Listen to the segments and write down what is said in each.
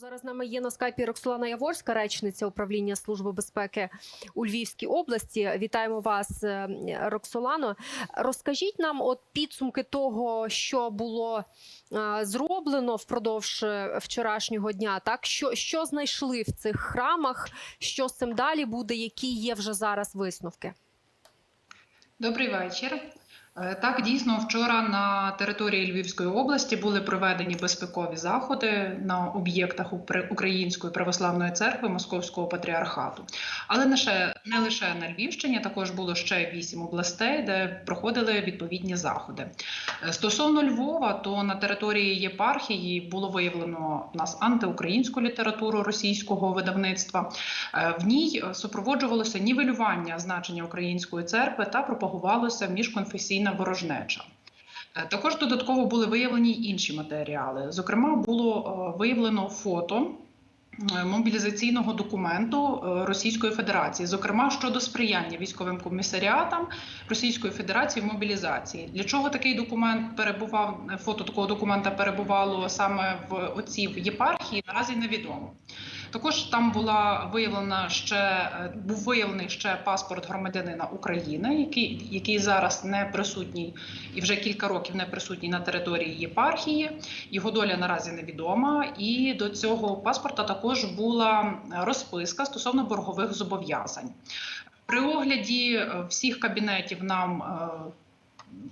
Зараз з нами є на скайпі Роксолана Яворська, речниця управління Служби безпеки у Львівській області. Вітаємо вас, е, Роксолано. Розкажіть нам от підсумки того, що було е, зроблено впродовж е, вчорашнього дня. Так що, що знайшли в цих храмах, що з цим далі буде, які є вже зараз висновки? Добрий вечір. Е, Так, дійсно, вчора на території Львівської області були проведені безпекові заходи на об'єктах Української православної церкви Московського патріархату. Але не лише, на Львівщині, також було ще вісім областей, де проходили відповідні заходи. Е, Стосовно Львова, то на території єпархії було виявлено в нас антиукраїнську літературу російського видавництва. Е, В ній супроводжувалося нівелювання значення української церкви та пропагувалося міжконфесійна ворожнеча. Е, Також додатково були виявлені й інші матеріали. Зокрема, було е, виявлено фото. Мобілізаційного документу е, Російської Федерації, зокрема щодо сприяння військовим комісаріатам Російської Федерації в мобілізації. Для чого такий документ перебував? Фото такого документа перебувало саме в отців єпархії. Наразі невідомо. Також там була виявлена ще е, був виявлений ще паспорт громадянина України, який, який зараз не присутній і вже кілька років не присутній на території єпархії. Його доля наразі невідома. І до цього паспорта також була розписка стосовно боргових зобов'язань. При огляді е, всіх кабінетів нам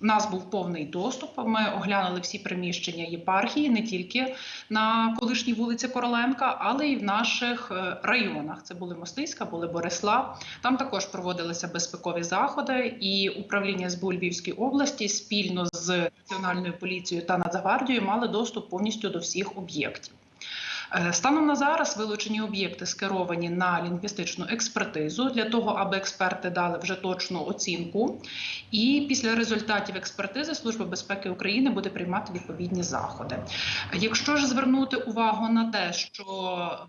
в нас був повний доступ. Ми оглянули всі приміщення єпархії не тільки на колишній вулиці Короленка, але й в наших е, районах. Це були Мостиська, були Борислав. Там також проводилися безпекові заходи, і управління СБУ Львівської області спільно з національною поліцією та Нацгвардією мали доступ повністю до всіх об'єктів. Е, Станом на зараз вилучені об'єкти скеровані на лінгвістичну експертизу для того, аби експерти дали вже точну оцінку. І після результатів експертизи Служба безпеки України буде приймати відповідні заходи. Якщо ж звернути увагу на те, що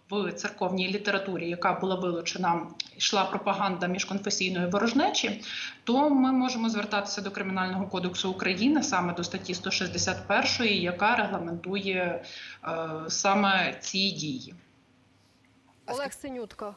в церковній літературі, яка була вилучена, йшла пропаганда міжконфесійної ворожнечі, то ми можемо звертатися до Кримінального кодексу України саме до статті 161, яка регламентує е, саме ці дії. Олег Синютко.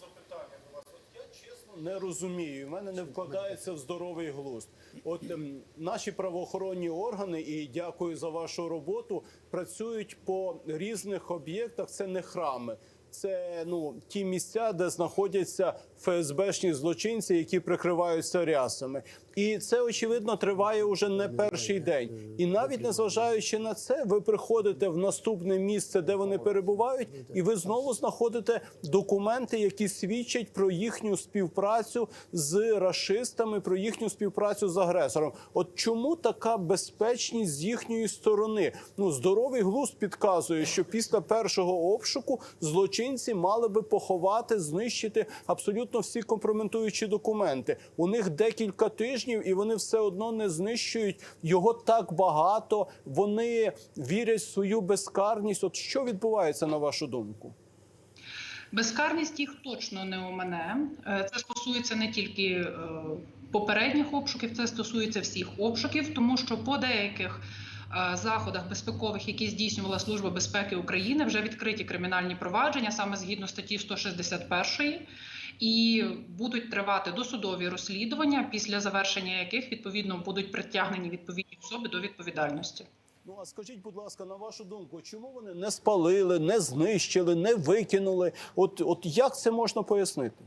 запитання до вас. От я чесно не розумію. в мене не вкладається в здоровий глузд. От ем, наші правоохоронні органи, і дякую за вашу роботу, працюють по різних об'єктах. Це не храми. Це ну ті місця, де знаходяться ФСБшні злочинці, які прикриваються рясами, і це очевидно триває уже не перший день. І навіть незважаючи на це, ви приходите в наступне місце, де вони перебувають, і ви знову знаходите документи, які свідчать про їхню співпрацю з рашистами, про їхню співпрацю з агресором. От чому така безпечність з їхньої сторони? Ну здоровий глузд підказує, що після першого обшуку злочинці мали би поховати, знищити абсолютно всі компрометуючі документи. У них декілька тижнів, і вони все одно не знищують його так багато. Вони вірять в свою безкарність. От що відбувається на вашу думку? Безкарність їх точно не омине. Е, Це стосується не тільки е, попередніх обшуків, це стосується всіх обшуків, тому що по деяких е, заходах безпекових, які здійснювала Служба безпеки України, вже відкриті кримінальні провадження саме згідно статті 161, і будуть тривати досудові розслідування, після завершення яких відповідно будуть притягнені відповідні особи до відповідальності. Ну а скажіть, будь ласка, на вашу думку, чому вони не спалили, не знищили, не викинули? От, от як це можна пояснити?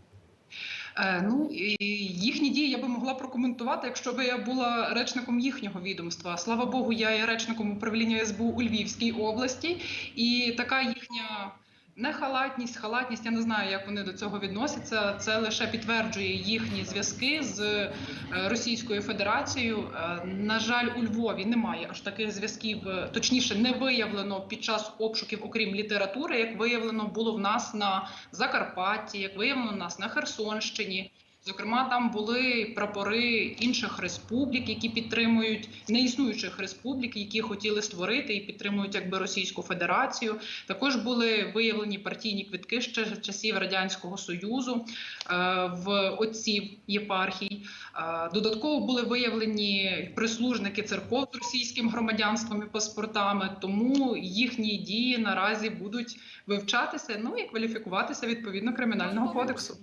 Е, Ну їхні дії я би могла прокоментувати, якщо б я була речником їхнього відомства. Слава Богу, я є речником управління СБУ у Львівській області, і така їхня нехалатність, халатність, я не знаю, як вони до цього відносяться. Це лише підтверджує їхні зв'язки з е, Російською Федерацією. Е, На жаль, у Львові немає аж таких зв'язків, е, точніше, не виявлено під час обшуків, окрім літератури, як виявлено було в нас на Закарпатті, як виявлено в нас на Херсонщині. Зокрема, там були прапори інших республік, які підтримують неіснуючих республік, які хотіли створити і підтримують якби Російську Федерацію. Також були виявлені партійні квитки ще з часів радянського союзу е, в отців єпархій. Е, Додатково були виявлені прислужники церков з російським громадянством і паспортами, тому їхні дії наразі будуть вивчатися ну і кваліфікуватися відповідно кримінального кодексу.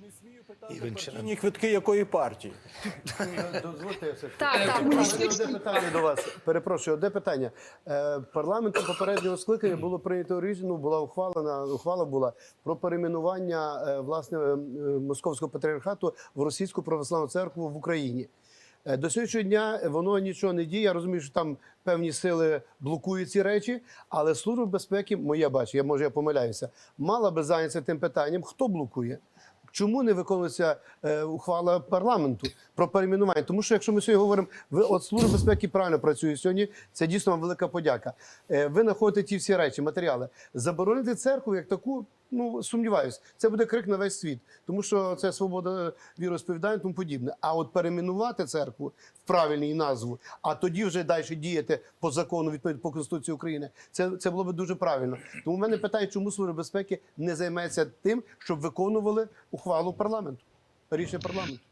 І питати він квитки якої партії. Дозвольте я все ж Так, одне питання до вас. Перепрошую, одне питання. Е, Парламентом попереднього скликання було прийнято рішення, ну, була ухвалена, ухвала була про перейменування е, власне е, московського патріархату в російську православну церкву в Україні. Е, До сьогоднішнього дня воно нічого не діє. Я розумію, що там певні сили блокують ці речі, але служба безпеки, моє бачення, я може я помиляюся, мала би зайнятися тим питанням, хто блокує. Чому не виконується е, ухвала парламенту про перейменування? Тому що якщо ми сьогодні говоримо, ви от служба безпеки правильно працює сьогодні. Це дійсно вам велика подяка. Е, ви знаходите ті всі речі, матеріали. Заборонити церкву як таку. Ну сумніваюсь, це буде крик на весь світ, тому що це свобода віросповідання, тому подібне. А от перейменувати церкву в правильній назву, а тоді вже далі діяти по закону відповідно по конституції України. Це, це було б дуже правильно. Тому мене питання, чому служба безпеки не займається тим, щоб виконували ухвалу парламенту, рішення парламенту.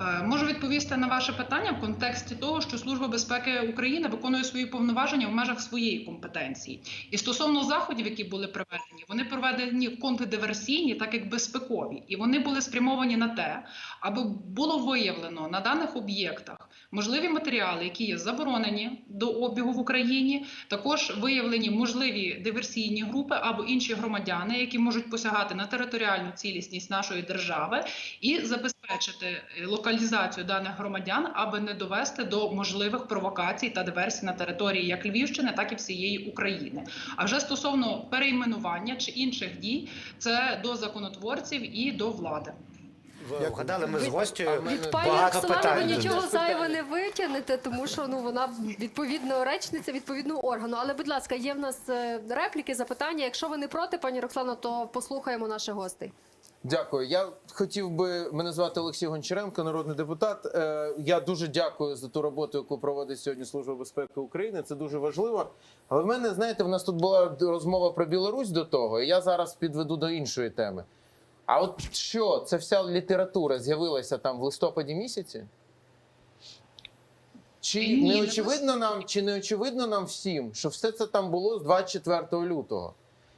Е, Можу відповісти на ваше питання в контексті того, що Служба безпеки України виконує свої повноваження в межах своєї компетенції. І стосовно заходів, які були проведені, вони проведені контрдиверсійні, так як безпекові, і вони були спрямовані на те, аби було виявлено на даних об'єктах можливі матеріали, які є заборонені до обігу в Україні. Також виявлені можливі диверсійні групи або інші громадяни, які можуть посягати на територіальну цілісність нашої держави, і забезпечити е, локалізацію даних громадян, аби не довести до можливих провокацій та диверсій на території як Львівщини, так і всієї України. А вже стосовно перейменування чи інших дій, це до законотворців і до влади. Вгадали ми з гостю Від пані багато Роксолани ви питань. нічого зайве не витягнете, тому що ну вона відповідно речниця відповідного органу. Але, будь ласка, є в нас е, репліки, запитання. Якщо ви не проти, пані Роксано, то послухаємо наших гостей. Дякую. Я хотів би мене звати Олексій Гончаренко, народний депутат. Е, Я дуже дякую за ту роботу, яку проводить сьогодні Служба безпеки України. Це дуже важливо. Але в мене, знаєте, в нас тут була розмова про Білорусь до того, і я зараз підведу до іншої теми. А от що, ця вся література з'явилася там в листопаді місяці? Чи Ні, не не очевидно нам, чи не очевидно нам всім, що все це там було з 24 лютого?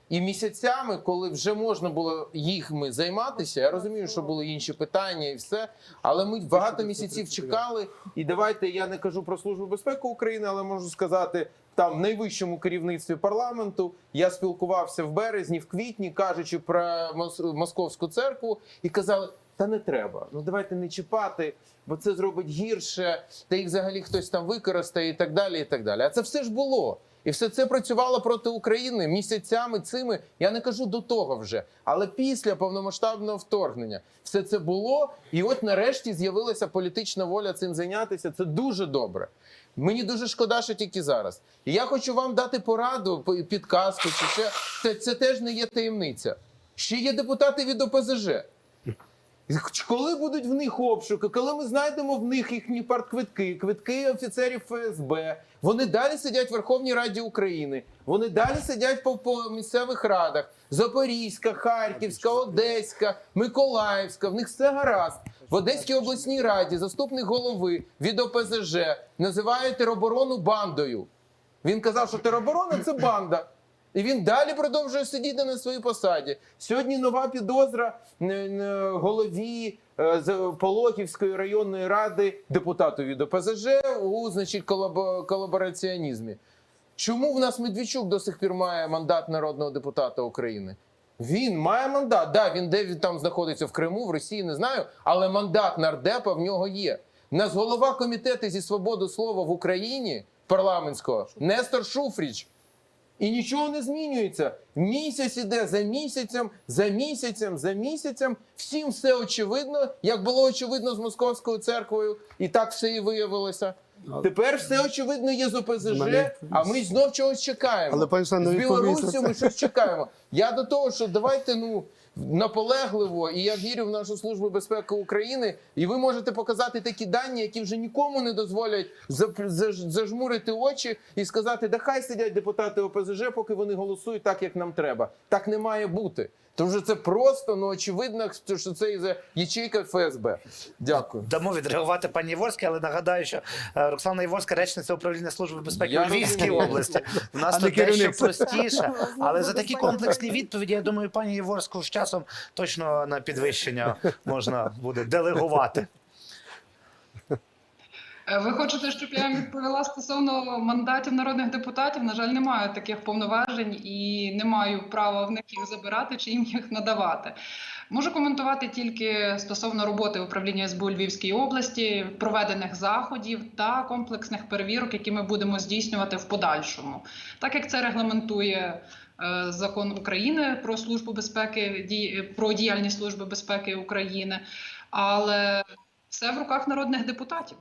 І місяцями, коли вже можна було їхми займатися, я розумію, що були інші питання і все. Але ми багато місяців чекали. І давайте я не кажу про службу безпеки України, але можу сказати там найвищому керівництві парламенту. Я спілкувався в березні, в квітні, кажучи про Мос- московську церкву, і казали. Та не треба. Ну давайте не чіпати, бо це зробить гірше, та їх взагалі хтось там використає і так далі. І так далі. А це все ж було. І все це працювало проти України місяцями цими. Я не кажу до того вже, але після повномасштабного вторгнення все це було. І от нарешті з'явилася політична воля цим зайнятися. Це дуже добре. Мені дуже шкода, що тільки зараз. І я хочу вам дати пораду, підказку, чи ще це, це теж не є таємниця. Ще є депутати від ОПЗЖ. Коли будуть в них обшуки, коли ми знайдемо в них їхні партквитки, квитки офіцерів ФСБ, вони далі сидять в Верховній Раді України, вони далі сидять по, по місцевих радах: Запорізька, Харківська, Одеська, Миколаївська. В них все гаразд. В Одеській обласній раді заступник голови від ОПЗЖ називає тероборону бандою. Він казав, що тероборона це банда. І він далі продовжує сидіти на своїй посаді. Сьогодні нова підозра е, е, голові е, Пологівської районної ради депутату від ОПЗЖ у значить колабо- колабораціонізмі. Чому в нас Медведчук до сих пір має мандат народного депутата України? Він має мандат. Да, він де він там знаходиться в Криму, в Росії, не знаю, але мандат нардепа в нього є. У нас голова комітету зі свободи слова в Україні парламентського Нестор Шуфріч. І нічого не змінюється. Місяць іде за місяцем, за місяцем, за місяцем. Всім все очевидно, як було очевидно з московською церквою, і так все і виявилося. Тепер все очевидно є з ОПЗЖ, а ми знов чогось чекаємо. Але, пані Оксано, з відповісти Білорусі ми щось чекаємо. Я до того, що давайте ну наполегливо, і я вірю в нашу службу безпеки України. І ви можете показати такі дані, які вже нікому не дозволять зап- заж- зажмурити очі і сказати, да хай сидять депутати ОПЗЖ, поки вони голосують так, як нам треба. Так не має бути. Тому що це просто ну очевидно, що це і за ячейка ФСБ. Дякую. Дамо відреагувати пані Єворській, але нагадаю, що е, Роксана Єворська, речниця управління служби безпеки у Львівській області. У нас тут дещо простіше. Але за такі комплексні відповіді, я думаю, пані Єворську з часом точно на підвищення можна буде делегувати. Е, Ви хочете, щоб я відповіла стосовно мандатів народних депутатів? На жаль, не маю таких повноважень і не маю права в них їх забирати чи їм їх надавати. Можу коментувати тільки стосовно роботи управління СБУ Львівській області, проведених заходів та комплексних перевірок, які ми будемо здійснювати в подальшому, так як це регламентує е, закон України про службу безпеки, про діяльність служби безпеки України, але все в руках народних депутатів.